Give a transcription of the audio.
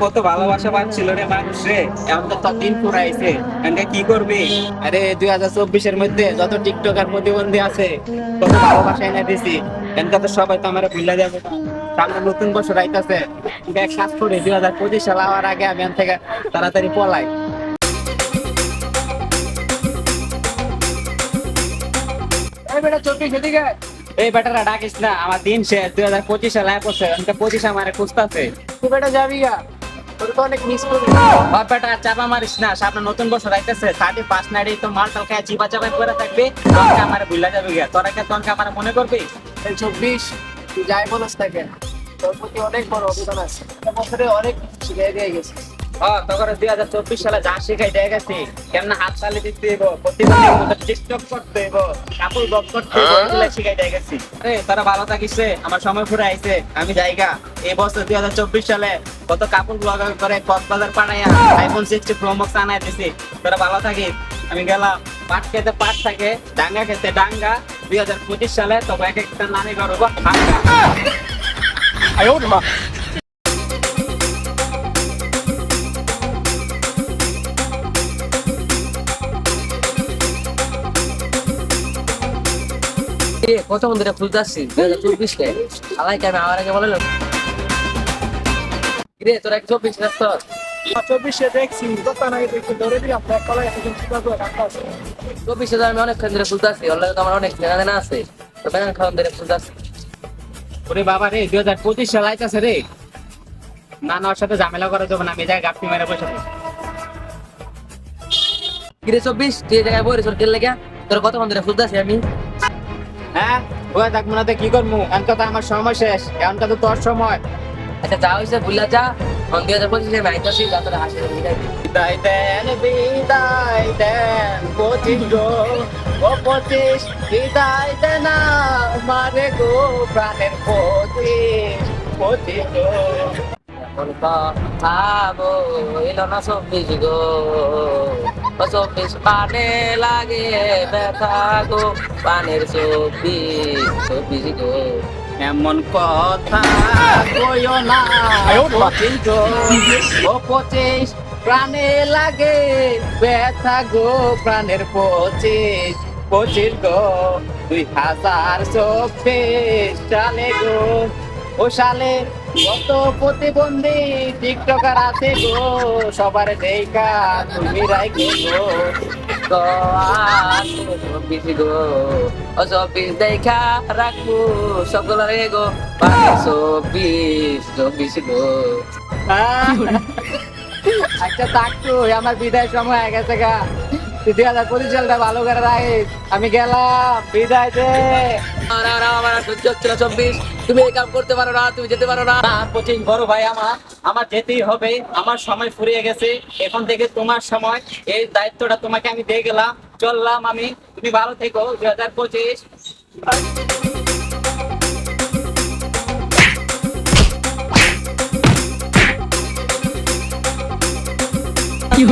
কত ভালোবাসা রে কি করবি? নতুন বছর আইতাছে। কাজ দুই হাজার পঁচিশ সাল আগে আমি থেকে তাড়াতাড়ি পলাই। চব্বিশ এদিকে এই বেটারা ডাকিস না আমার দিন শেষ দুই হাজার পঁচিশ পড়ছে অনেকে পঁচিশ আমার খুঁজতেছে। তুই বেটা যাবি গা চাপা মারিস না সামনে নতুন বছর আইতেছে থার্টি পাঁচ নাইডে তো মাল টাল খায় চিপা চাপাই করে থাকবে আমার ভুলা যাবে গিয়া। তোরা কে তনকে আমার মনে করবি? এই চব্বিশ তুই যাই বলস থাকে তোর প্রতি অনেক বড় অভিমান আছে। বছরে অনেক শিখে দিয়ে গেছে। ও তখন দুই হাজার চব্বিশ সালে যা শিখাই দিয়ে গেছি। কেমন হাত তালি দিতে হইব প্রতিবন্ধীর টিকটক করতে হইব কাপড় বক করতে হইব শিখাই দিয়ে গেছি। আরে তারা ভালো থাকিস আমার সময় ফুরে আইছে আমি জায়গা। এই বছর দুই হাজার চব্বিশ সালে কত কাপড় ব্লগ করে কক্সবাজার পাঠাইয়া আইফোন সিক্সটি প্রো আনাই দিছি। তোরা ভালো থাকিস। আমি গেলাম পাট খেতে পাট থাকে ডাঙ্গা খেতে ডাঙ্গা। দুই হাজার পঁচিশ সালে তবে এক একটা নানি ঘর হব ভাঙ্গা দুই হাজার চব্বিশ কে। আলাইকে আমি আমার আগে বললাম রে তোরা এক চব্বিশ রাখ তো চব্বিশে দেখছি। দোকান আগে দেখছি ধরে দিই আপনার কলাই একজন শিকাগো রাখা আছে। চব্বিশ হাজার আমি অনেক কেন্দ্রে ফুল যাচ্ছি ওর লাগে তো আমার অনেক চেনা জানা আছে। তো ব্যাংক খাওয়ান দিলে ফুল ওরে বাবা রে দুই হাজার পঁচিশ সাল আইতাছে রে। না না ওর সাথে ঝামেলা করা যাবে না আমি যাই গাপটি মেরে বসে কিরে চব্বিশ তুই জায়গায় বই কেলে তোর কত মন্দিরে ফুল যাচ্ছি আমি? হ্যাঁ? ওই দেখ মনে হয় কি করব এখন তো আমার সময় শেষ। এখন তো তোর সময়। আচ্ছা যা হয়েছে ভুলা যা। দুই হাজার পঁচিশে আমি আইতাছি যা তোরা হাসি বিদায় দেন বিদায় দেন পঁচিশ গো। ও পঁচিশ বিদায় দেন মারে গো প্রাণের পঁচিশ পঁচিশ গো। খাব এলো না চব্বিশ গো। চব্বিশ পানে লাগে ব্যথা গো পানের চব্বিশ চব্বিশ গো। এমন কথা কইও না পঁচিশ প্রাণে লাগে ব্যথা গো প্রাণের পঁচিশ পঁচিশ গো। দুই হাজার চব্বিশ সালে গো ও সালে কত প্রতিবন্ধী টিকটকার আছে গো সবার দেখা তুমি রাইখো গো। গো চব্বিশ গো ও চব্বিশ দেখা রাখব সকলের গো। চব্বিশ চব্বিশ গো। আচ্ছা থাকতো আমার বিদায় সময় হয়ে গেছে গা। দুই হাজার পঁচিশ সালটা ভালো করে রাখিস। আমি গেলাম বিদায় দে। আমার সহ্য হচ্ছে না চব্বিশ। তুমি এই কাম করতে পারো না তুমি যেতে পারো না। না কোচিং বড় ভাই আমার আমার যেতেই হবে আমার সময় ফুরিয়ে গেছে। এখন থেকে তোমার সময় এই দায়িত্বটা তোমাকে আমি দিয়ে গেলাম। চললাম আমি। তুমি ভালো থেকো দুই হাজার পঁচিশ। কি